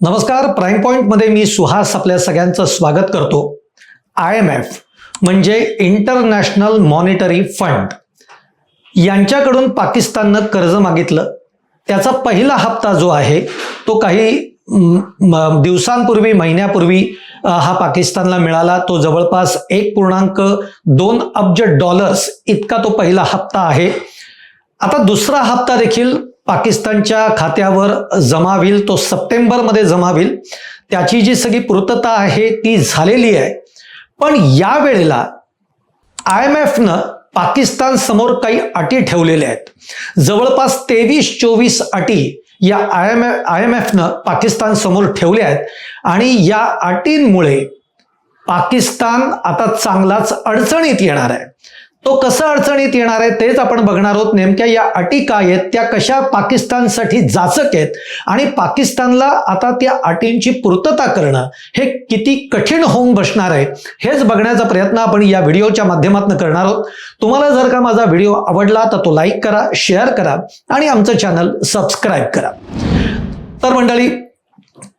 नमस्कार प्राईम पॉईंटमध्ये मी सुहास आपल्या सगळ्यांचं स्वागत करतो. आय एम एफ म्हणजे इंटरनॅशनल मॉनिटरी फंड यांच्याकडून पाकिस्ताननं कर्ज मागितलं. त्याचा पहिला हप्ता जो आहे तो काही म, दिवसांपूर्वी महिन्यापूर्वी हा पाकिस्तानला मिळाला. तो जवळपास एक पूर्णांक दोन अब्ज डॉलर्स इतका तो पहिला हप्ता आहे. आता दुसरा हप्ता देखील पाकिस्तानच्या खात्यावर जमा होईल तो सप्टेंबरमध्ये जमा होईल त्याची जी सगळी पूर्तता आहे ती झालेली आहे. पण या वेळेला आय एम एफनं पाकिस्तान समोर काही अटी ठेवलेल्या आहेत. जवळपास तेवीस चोवीस अटी या I M F I M एफनं पाकिस्तान समोर ठेवल्या आहेत. आणि या अटींमुळे पाकिस्तान आता चांगलाच अडचणीत येणार आहे. तो कसं अडचणीत येणार आहे तेच आपण बघणार आहोत. नेमक्या या अटी काय आहेत त्या कशा पाकिस्तानसाठी जाचक आहेत आणि पाकिस्तानला आता त्या अटींची पूर्तता करणं हे किती कठीण होऊन बसणार आहे हेच बघण्याचा प्रयत्न आपण या व्हिडिओच्या माध्यमातून करणार आहोत. तुम्हाला जर का माझा व्हिडिओ आवडला तर तो लाईक करा शेअर करा आणि आमचं चॅनल सबस्क्राईब करा. तर मंडळी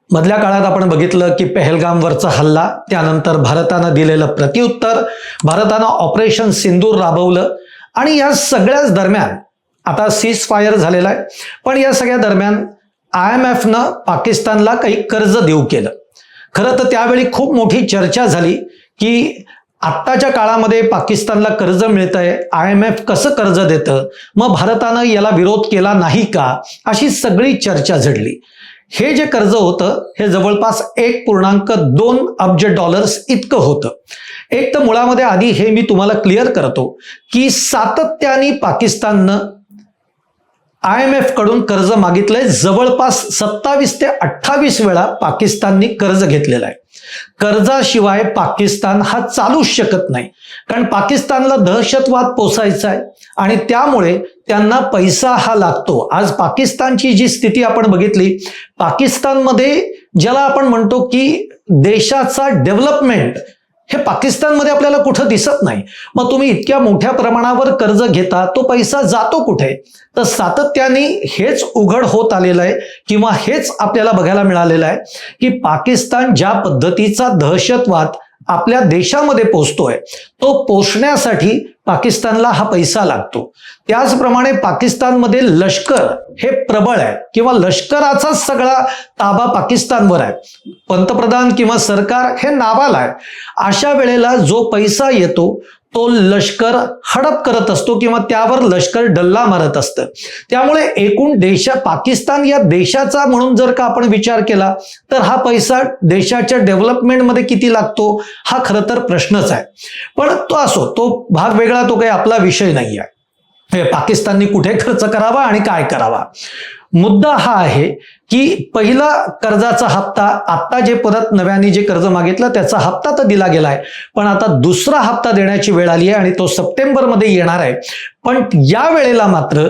मधल्या काळात आपण बघितलं की पेहलगामवरचा हल्ला त्यानंतर भारतानं दिलेलं प्रत्युत्तर भारतानं ऑपरेशन सिंदूर राबवलं आणि या सगळ्याच दरम्यान आता सीज फायर झालेला आहे. पण या सगळ्या दरम्यान आय एम एफनं पाकिस्तानला काही कर्ज देऊ केलं. खरं तर त्यावेळी खूप मोठी चर्चा झाली की आत्ताच्या काळामध्ये पाकिस्तानला कर्ज मिळत आहे आय एम एफ कसं कर्ज देतं मग भारतानं याला विरोध केला नाही का अशी सगळी चर्चा झडली. हे जे कर्ज होतं हे जवळपास एक पूर्णांक दोन अब्ज डॉलर्स इतकं होतं. एक तर मुळामध्ये आधी हे मी तुम्हाला क्लिअर करतो की सातत्याने पाकिस्ताननं आय एम एफकडून कर्ज मागितलंय. जवळपास सत्तावीस ते अठ्ठावीस वेळा पाकिस्ताननी कर्ज घेतलेलं आहे. कर्जाशिवाय पाकिस्तान हा चालूच शकत नाही. कारण पाकिस्तानला दहशतवाद पोसायचा आहे आणि त्यामुळे त्यांना पैसा हा लागतो. आज पाकिस्तानची जी स्थिती आपण बघितली पाकिस्तानमध्ये ज्याला आपण म्हणतो की देशाचा डेव्हलपमेंट हे पाकिस्तानमध्ये आपल्याला कुठं दिसत नाही. मग तुम्ही इतक्या मोठ्या प्रमाणावर कर्ज घेता तो पैसा जातो कुठे? तर सातत्याने हेच उघड होत आलेलं आहे किंवा हेच आपल्याला बघायला मिळालेलं आहे की पाकिस्तान ज्या पद्धतीचा दहशतवाद आपल्या देशामध्ये पोचतोय. तो पोचण्यासाठी पाकिस्तानला हा पैसा लागतो. त्याचप्रमाणे पाकिस्तानमध्ये लष्कर हे प्रबळ आहे किंवा लष्कराचाच सगळा ताबा पाकिस्तानवर आहे. पंतप्रधान किंवा सरकार हे नावाला आहे. अशा वेळेला जो पैसा येतो तो लष्कर हडप करत असतो किंवा त्यावर लष्कर डल्ला मारत असतं. त्यामुळे एकूण देशा पाकिस्तान या देशाचा म्हणून जर का आपण विचार केला तर हा पैसा देशाच्या डेव्हलपमेंटमध्ये किती लागतो हा खरं तर प्रश्नच आहे. पण तो असो तो भाग वेगळा तो काही आपला विषय नाही आहे पाकिस्ताननी कुठे खर्च करावा आणि काय करावा? मुद्दा हा आहे की पहिला कर्जाचा हप्ता आत्ता जे परत नव्याने जे कर्ज मागितलं त्याचा हप्ता तर दिला गेलाय. पण आता दुसरा हप्ता देण्याची वेळ आली आहे आणि तो सप्टेंबरमध्ये येणार आहे. पण या वेळेला मात्र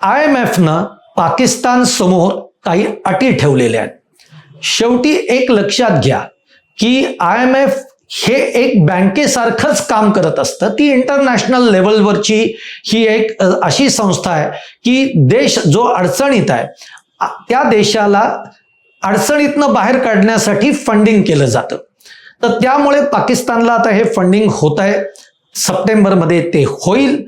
आय एम एफनं पाकिस्तान समोर काही अटी ठेवलेल्या आहेत. शेवटी एक लक्षात घ्या की आय एम एफ हे एक बँकेसारखंच काम करत असतं. ती इंटरनॅशनल लेवलवरची ही एक अशी संस्था आहे की देश जो अडचणीत आहे त्या देशाला अडचणीतनं बाहेर काढण्यासाठी फंडिंग केलं जातं. तर त्यामुळे पाकिस्तानला आता हे फंडिंग होत आहे. सप्टेंबरमध्ये ते होईल.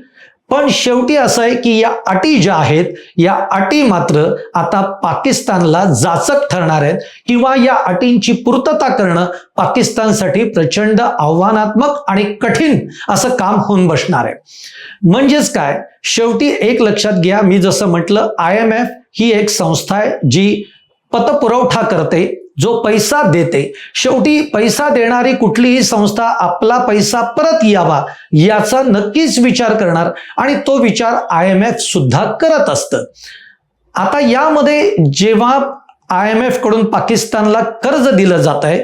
पण शेवटी असं आहे की या अटी ज्या आहेत या अटी मात्र आता पाकिस्तानला जाचक ठरणार आहेत किंवा या अटींची पूर्तता करणं पाकिस्तानसाठी प्रचंड आव्हानात्मक आणि कठीण असं काम होऊन बसणार आहे. म्हणजेच काय? शेवटी एक लक्षात घ्या. मी जसं म्हटलं आय एम एफ ही एक संस्था आहे जी पतपुरवठा करते जो पैसा देते. शेवटी पैसा देणारी कुठलीही संस्था आपला पैसा परत यावा याचा नक्कीच विचार करणार आणि तो विचार आय एम एफ सुद्धा करत असतं. आता यामध्ये जेव्हा आय एम एफकडून पाकिस्तानला कर्ज दिलं जात आहे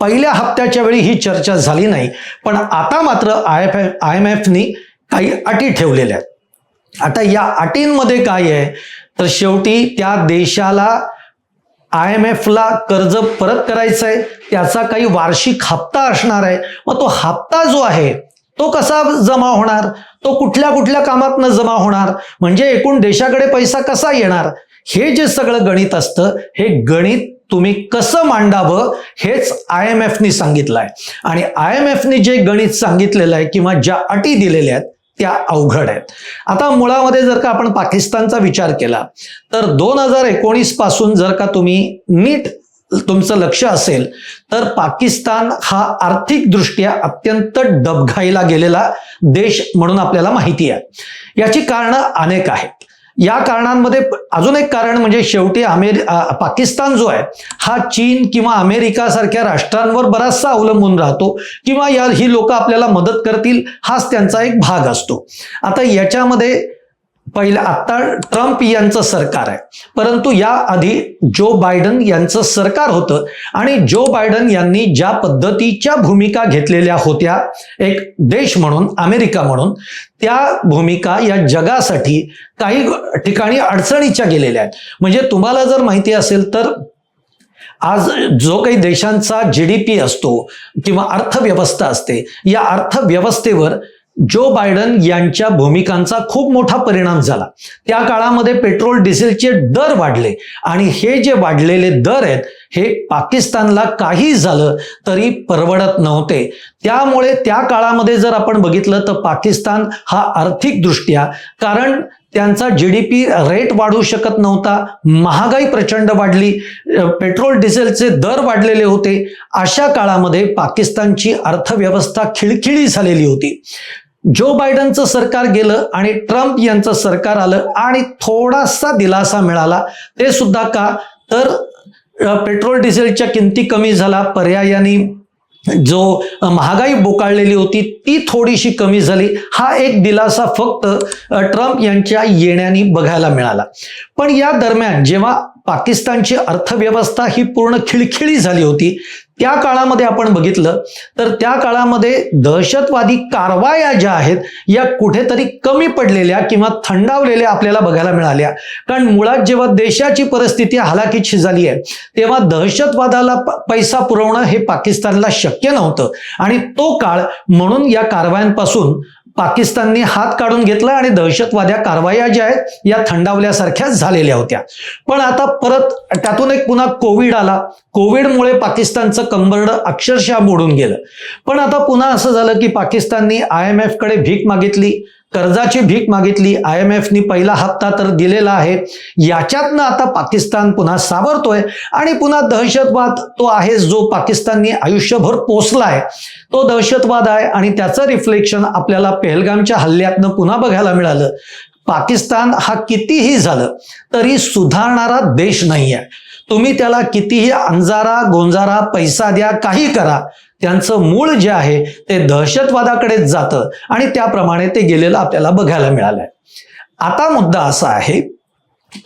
पहिल्या हप्त्याच्या वेळी ही चर्चा झाली नाही पण आता मात्र आय एफ आय एम एफनी काही अटी ठेवलेल्या आहेत. आता या अटींमध्ये काय आहे तर शेवटी त्या देशाला आय एम एफला कर्ज परत करायचं आहे त्याचा काही वार्षिक हप्ता असणार आहे. मग तो हप्ता जो आहे तो कसा जमा होणार? तो कुठल्या कुठल्या कामातनं जमा होणार? म्हणजे एकूण देशाकडे पैसा कसा येणार? हे जे सगळं गणित असतं हे गणित तुम्ही कसं मांडावं हेच आय एम एफनी सांगितलं आहे आणि आय एम एफनी जे गणित सांगितलेलं आहे किंवा ज्या अटी दिलेल्या आहेत त्या अवघड आहेत. आता मुळामध्ये जर का आपण पाकिस्तानचा विचार केला तर दोन हजार एकोणीसपासून जर का तुम्ही नीट तुमचं लक्ष असेल तर पाकिस्तान हा आर्थिकदृष्ट्या अत्यंत डबघाईला गेलेला देश म्हणून आपल्याला माहिती आहे. याची कारणं अनेक आहेत. या कारणांमध्ये अजून एक कारण म्हणजे शेवटी अमेरि पाकिस्तान जो आहे हा चीन किंवा अमेरिका सारख्या राष्ट्रांवर बराचसा अवलंबून राहतो किंवा या ही लोक आपल्याला मदत करतील हाच त्यांचा एक भाग असतो. आता याच्यामध्ये पहिलं आता ट्रम्प यांचं सरकार आहे. परंतु या आधी जो बायडन यांचं सरकार होतं आणि जो बायडन यांनी ज्या पद्धतीच्या भूमिका घेतलेल्या होत्या एक देश म्हणून अमेरिका म्हणून त्या भूमिका या जगासाठी काही ठिकाणी अडचणीच्या गेलेल्या आहेत. म्हणजे तुम्हाला जर माहिती असेल तर आज जो काही देशांचा जी डी पी असतो किंवा अर्थव्यवस्था असते या अर्थव्यवस्थेवर जो बायडन यांच्या भूमिकांचा खूप मोठा परिणाम झाला. त्या काळामध्ये पेट्रोल डिझेलचे दर वाढले. आणि हे जे वाढलेले दर आहेत हे पाकिस्तानला काही झालं तरी परवडत नव्हते. त्यामुळे त्या काळामध्ये जर आपण बघितलं तर पाकिस्तान हा आर्थिकदृष्ट्या कारण त्यांचा जी डी पी रेट वाढू शकत नव्हता. महागाई प्रचंड वाढली. पेट्रोल डिझेलचे दर वाढलेले होते. अशा काळामध्ये पाकिस्तानची अर्थव्यवस्था खिळखिळी झालेली होती. जो बायडनचं सरकार गेलं आणि ट्रम्प यांचं सरकार आलं आणि थोडासा दिलासा मिळाला ते सुद्धा का? तर पेट्रोल डिझेलच्या किमती कमी झाला पर्यायाने जो महागाई बोकाळलेली होती ती थोडीशी कमी झाली. हा एक दिलासा फक्त ट्रम्प यांच्या येण्याने बघायला मिळाला. पण या दरम्यान जेव्हा पाकिस्तानची अर्थव्यवस्था ही पूर्ण खिळखिळी झाली होती. त्या काळामध्ये आपण बघितलं तर त्या काळामध्ये दहशतवादी कारवाया ज्या आहेत या कुठेतरी कमी पडलेल्या किंवा थंडावलेल्या आपल्याला बघायला मिळाल्या. कारण मुळात जेव्हा देशाची परिस्थिती हलाखीची झाली आहे तेव्हा दहशतवादाला पैसा पुरवणं हे पाकिस्तानला शक्य नव्हतं. आणि तो काळ म्हणून या कारवायांपासून पाकिस्तानने हात काढून घेतला आणि दहशतवाद्या कारवाया ज्या आहेत या थंडावल्यासारख्या झालेल्या होत्या. पण आता परत त्यातून एक पुन्हा कोविड आला. कोविडमुळे पाकिस्तानचं कंबरड अक्षरशः मोडून गेलं. पण आता पुन्हा असं झालं की पाकिस्ताननी आय एम एफकडे भीक मागितली. कर्जाची भीक मागितली. आय एम एफनी पहिला हप्ता तर दिलेला आहे. याच्यातनं आता पाकिस्तान पुन्हा सावरतोय. आणि पुन्हा दहशतवाद तो आहे जो पाकिस्ताननी आयुष्यभर पोचलाय तो दहशतवाद आहे आणि त्याचं रिफ्लेक्शन आपल्याला पेहलगामच्या हल्ल्यातनं पुन्हा बघायला मिळालं. पाकिस्तान हा कितीही झालं तरी सुधारणारा देश नाही आहे तुम्ही त्याला कितीही अंजारा गोंजारा पैसा द्या काही करा. त्यांचं मूळ जे आहे ते दहशतवादाकडेच जातं आणि त्याप्रमाणे ते गेलेलं आपल्याला बघायला मिळालंय. आता मुद्दा असा आहे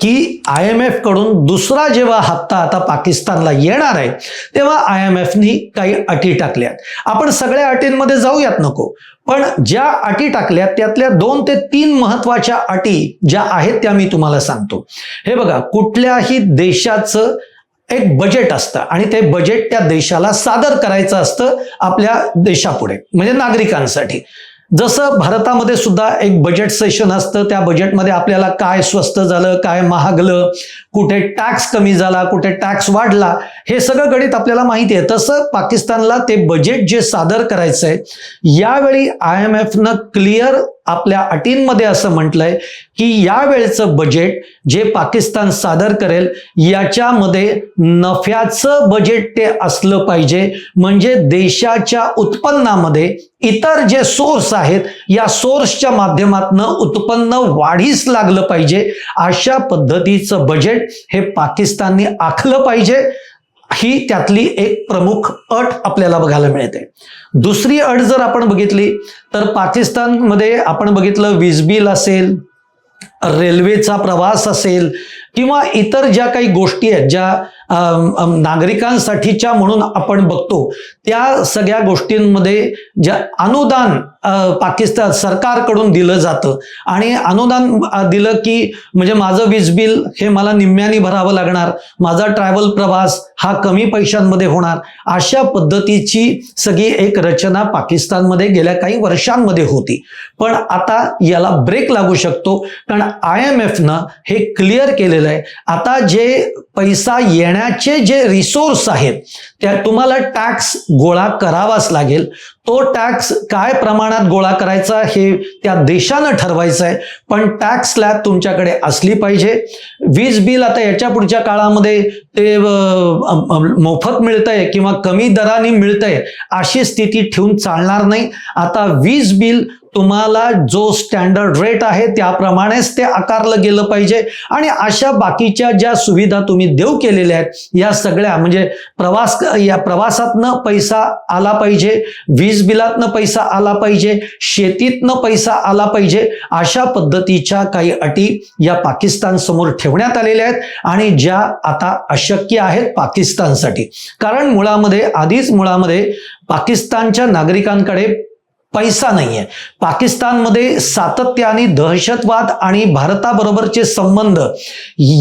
की आय एम एफकडून दुसरा जेव्हा हप्ता आता पाकिस्तानला येणार आहे तेव्हा आय एम एफनी काही अटी टाकल्यात. आपण सगळ्या अटींमध्ये जाऊयात नको पण ज्या अटी टाकल्यात त्यातल्या दोन ते तीन महत्त्वाच्या अटी ज्या आहेत त्या मी तुम्हाला सांगतो. हे बघा कुठल्याही देशाचं एक बजेट असतं आणि ते बजेट त्या देशाला सादर करायचं असतं आपल्या देशापुढे म्हणजे नागरिकांसाठी. जसं भारतामध्ये सुद्धा एक बजेट सेशन असतं त्या बजेटमध्ये आपल्याला काय स्वस्त झालं काय महागलं कुठे टॅक्स कमी झाला कुठे टॅक्स वाढला हे सगळं गणित आपल्याला माहिती आहे. तसं पाकिस्तानला ते बजेट जे सादर करायचं आहे यावेळी आय एम एफनं क्लिअर आपल्या अटींमध्ये असं म्हटलंय की यावेळचं बजेट जे पाकिस्तान सादर करेल याच्यामध्ये नफ्याचं बजेट ते असलं पाहिजे. म्हणजे देशाच्या उत्पन्नामध्ये इतर जे सोर्स आहेत या सोर्सच्या माध्यमातनं उत्पन्न वाढीस लागलं पाहिजे. अशा पद्धतीचं बजेट हे पाकिस्ताननी आखलं पाहिजे ही त्यातली एक प्रमुख अट आपल्याला बघायला मिळते. दुसरी अट जर आपण बघितली तर पाकिस्तानमध्ये आपण बघितलं वीज बिल असेल रेल्वेचा प्रवास असेल किंवा इतर ज्या काही गोष्टी आहेत ज्या नागरिकांसाठीच्या म्हणून आपण बघतो त्या सगळ्या गोष्टींमध्ये ज्या अनुदान पाकिस्तान सरकारकडून दिलं जातं. आणि अनुदान दिलं की म्हणजे माझं वीज बिल हे मला निम्म्याने भरावं लागणार माझा ट्रॅव्हल प्रवास हा कमी पैशांमध्ये होणार. अशा पद्धतीची सगळी एक रचना पाकिस्तानमध्ये गेल्या काही वर्षांमध्ये होती. पण आता याला ब्रेक लागू शकतो कारण आय एम एफनं हे क्लिअर केलेलं आहे. आता जे पैसा येण्या करण्याचे जे रिसोर्स आहेत त्या तुम्हाला टॅक्स गोळा करावाच लागेल. तो टॅक्स काय प्रमाणात गोळा करायचा हे त्या देशानं ठरवायचं आहे पण टॅक्स स्लॅब तुमच्याकडे असली पाहिजे. वीज बिल आता याच्या पुढच्या काळामध्ये ते मोफत मिळतंय किंवा कमी दराने मिळतंय अशी स्थिती ठेवून चालणार नाही. आता वीज बिल तुम्हाला जो स्टँडर्ड रेट आहे त्याप्रमाणेच ते आकारलं गेलं पाहिजे. आणि अशा बाकीच्या ज्या सुविधा तुम्ही देऊ केलेल्या आहेत या सगळ्या म्हणजे प्रवास या प्रवासातनं पैसा आला पाहिजे वीज बिलातनं पैसा आला पाहिजे शेतीतनं पैसा आला पाहिजे अशा पद्धतीच्या काही अटी या पाकिस्तान समोर ठेवण्यात आलेल्या आहेत आणि ज्या आता अशक्य आहेत पाकिस्तानसाठी. कारण मुळामध्ये आधीच मुळामध्ये पाकिस्तानच्या नागरिकांकडे पैसा नाहीये. पाकिस्तानमध्ये सातत्याने दहशतवाद आणि भारताबरोबरचे संबंध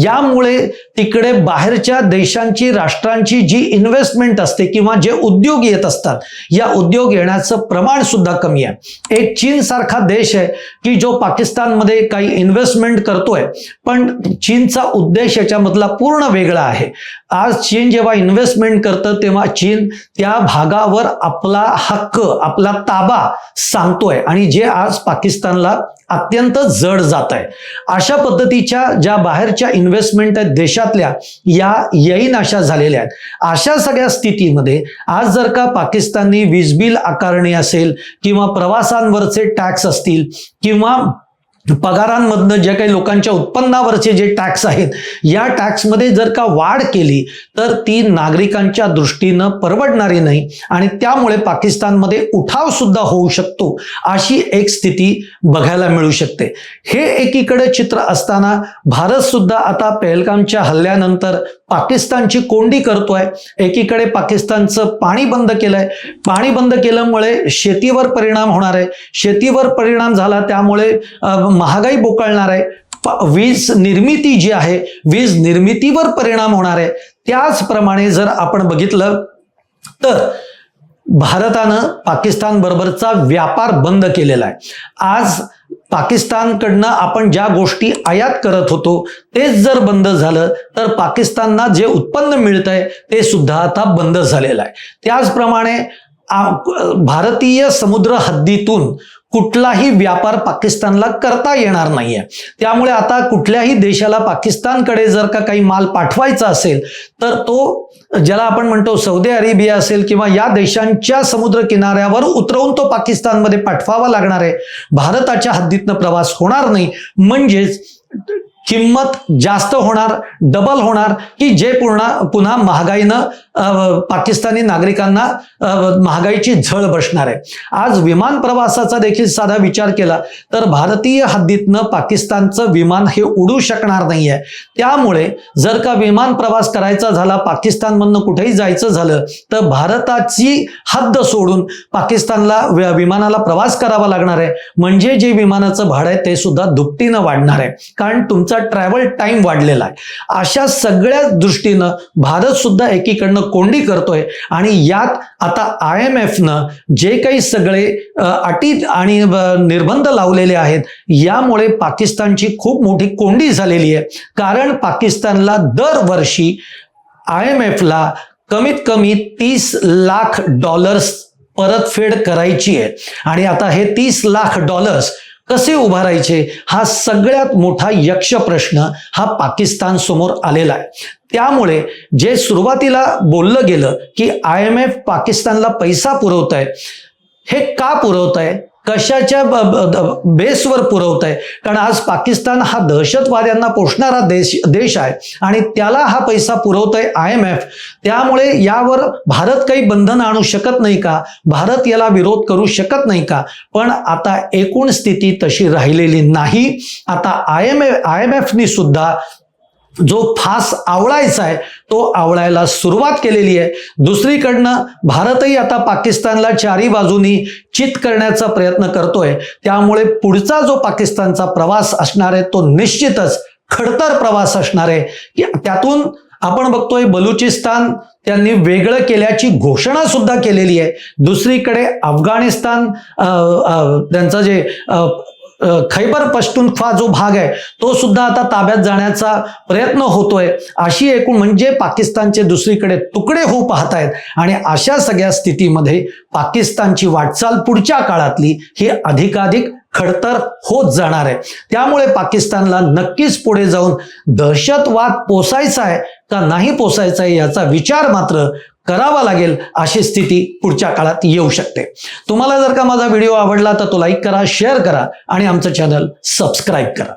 यामुळे तिकडे बाहेरच्या देशांची राष्ट्रांची जी इन्व्हेस्टमेंट असते किंवा जे उद्योग येत असतात या उद्योग येण्याचं प्रमाण सुद्धा कमी आहे. एक चीन सारखा देश आहे की जो पाकिस्तानमध्ये काही इन्व्हेस्टमेंट करतोय पण चीनचा उद्देश याच्यामधला पूर्ण वेगळा आहे. आज चीन जेव्हा इन्व्हेस्टमेंट करतं तेव्हा चीन त्या भागावर आपला हक्क आपला ताबा सांगतोय. आणि जे आज पाकिस्तानला अत्यंत जड जात आहे अशा पद्धतीच्या ज्या बाहेरच्या इन्व्हेस्टमेंट आहेत देशातल्या या येईन अशा झालेल्या आहेत. अशा सगळ्या स्थितीमध्ये आज जर का पाकिस्ताननी वीज बिल आकारणी असेल किंवा प्रवासांवरचे टॅक्स असतील किंवा पगारांमधनं जे काही लोकांच्या उत्पन्नावरचे जे टॅक्स आहेत या टॅक्समध्ये जर का वाढ केली तर ती नागरिकांच्या दृष्टीनं परवडणारी नाही. आणि त्यामुळे पाकिस्तानमध्ये उठाव सुद्धा होऊ शकतो अशी एक स्थिती बघायला मिळू शकते. हे एकीकडे चित्र असताना भारत सुद्धा आता पहलगामच्या हल्ल्यानंतर पाकिस्तानची कोंडी करतोय. एकीकडे पाकिस्तानचं पाणी बंद केलंय. पाणी बंद केल्यामुळे शेतीवर परिणाम होणार आहे. शेतीवर परिणाम झाला त्यामुळे महागाई बोकळणार आहे. वीज निर्मिती जी आहे वीज निर्मितीवर परिणाम होणार आहे. त्याचप्रमाणे जर आपण बघितलं तर भारतानं पाकिस्तान बरोबरचा व्यापार बंद केलेला आहे. आज पाकिस्तानकडनं आपण ज्या गोष्टी आयात करत होतो तेच जर बंद झालं तर पाकिस्तानना जे उत्पन्न मिळतंय ते सुद्धा आता बंद झालेलं आहे. त्याचप्रमाणे भारतीय समुद्र हद्दीतून कुठलाही व्यापार पाकिस्तानला करता येणार नाहीये. त्यामुळे आता कुठल्याही देशाला पाकिस्तानकडे जर का काही माल पाठवायचा असेल तर तो ज्याला आपण म्हणतो सौदी अरेबिया असेल किंवा या देशांच्या समुद्र किनाऱ्यावर उतरवून तो पाकिस्तानमध्ये पाठवावा लागणार आहे. भारताच्या हद्दीतनं प्रवास होणार नाही. म्हणजेच किंमत जास्त होणार डबल होणार की जे पूर्ण पुन्हा महागाईनं पाकिस्तानी नागरिकांना महागाईची झळ बसणार आहे. आज विमान प्रवासाचा देखील साधा विचार केला तर भारतीय हद्दीतनं पाकिस्तानचं विमान हे उडू शकणार नाहीये. त्यामुळे जर का विमान प्रवास करायचा झाला पाकिस्तानमधनं कुठेही जायचं झालं तर भारताची हद्द सोडून पाकिस्तानला विमानाला प्रवास करावा लागणार आहे. म्हणजे जे विमानाचं भाडं आहे ते सुद्धा दुपटीनं वाढणार आहे. कारण तुमचा ट्रॅव्हल टाइम वाढलेला आहे. अशा सगळ्या दृष्टीनं भारत सुद्धा एकीकडनं कोंडी करतोय. आणि यात आता आय एम एफनं जे काही सगळे अटी आणि निर्बंध लावलेले आहेत यामुळे पाकिस्तानची खूप मोठी कोंडी झालेली आहे. कारण पाकिस्तानला दरवर्षी आय एम एफला कमीत कमी तीस लाख डॉलर्स परतफेड करायची आहे. आणि आता हे तीस लाख डॉलर्स कसे उभारायचे हा सगळ्यात मोठा यक्ष प्रश्न हा पाकिस्तान समोर आलेला आहे. त्यामुळे जे सुरुवातीला बोललं गेलं की आय एम एफ पाकिस्तानला पैसा पुरवत आहे हे का पुरवत आहे कशाच्या बेसवर पुरवत आहे कारण आज पाकिस्तान हा दहशतवाद्यांना पोषणारा देश देश आहे आणि त्याला हा पैसा पुरवत आहे आय एम एफ त्यामुळे यावर भारत काही बंधन आणू शकत नाही का? भारत याला विरोध करू शकत नाही का? पण आता एकूण स्थिती तशी राहिलेली नाही. आता आय एम आय एम एफनी सुद्धा जो फास आवळायचा आहे तो आवळायला सुरुवात केलेली आहे. दुसरीकडनं भारतही आता पाकिस्तानला चारी बाजूनी चित करण्याचा प्रयत्न करतोय. त्यामुळे पुढचा जो पाकिस्तानचा प्रवास असणार आहे तो निश्चितच खडतर प्रवास असणार आहे. की त्यातून आपण बघतोय बलुचिस्तान त्यांनी वेगळं केल्याची घोषणा सुद्धा केलेली आहे. दुसरीकडे अफगाणिस्तान त्यांचं जे अ, खैबर पश्तुनख्वा जो भाग आहे तो सुद्धा आता ताब्यात जाण्याचा प्रयत्न होतोय. अशी एकूण म्हणजे पाकिस्तानचे दुसरीकडे तुकडे होऊ पाहत आहेत आणि अशा सगळ्या स्थितीमध्ये पाकिस्तानची वाटचाल पुढच्या काळातली ही अधिकाधिक खडतर होत जाणार आहे. त्यामुळे पाकिस्तानला नक्कीच पुढे जाऊन दहशतवाद पोसायचा आहे का नाही पोसायचा आहे याचा विचार मात्र करावा लागेल अशी स्थिती पुढच्या काळात येऊ शकते. तुम्हाला जर का माझा व्हिडिओ आवडला तर तो लाईक करा शेअर करा आणि आमचं चॅनल सबस्क्राईब करा.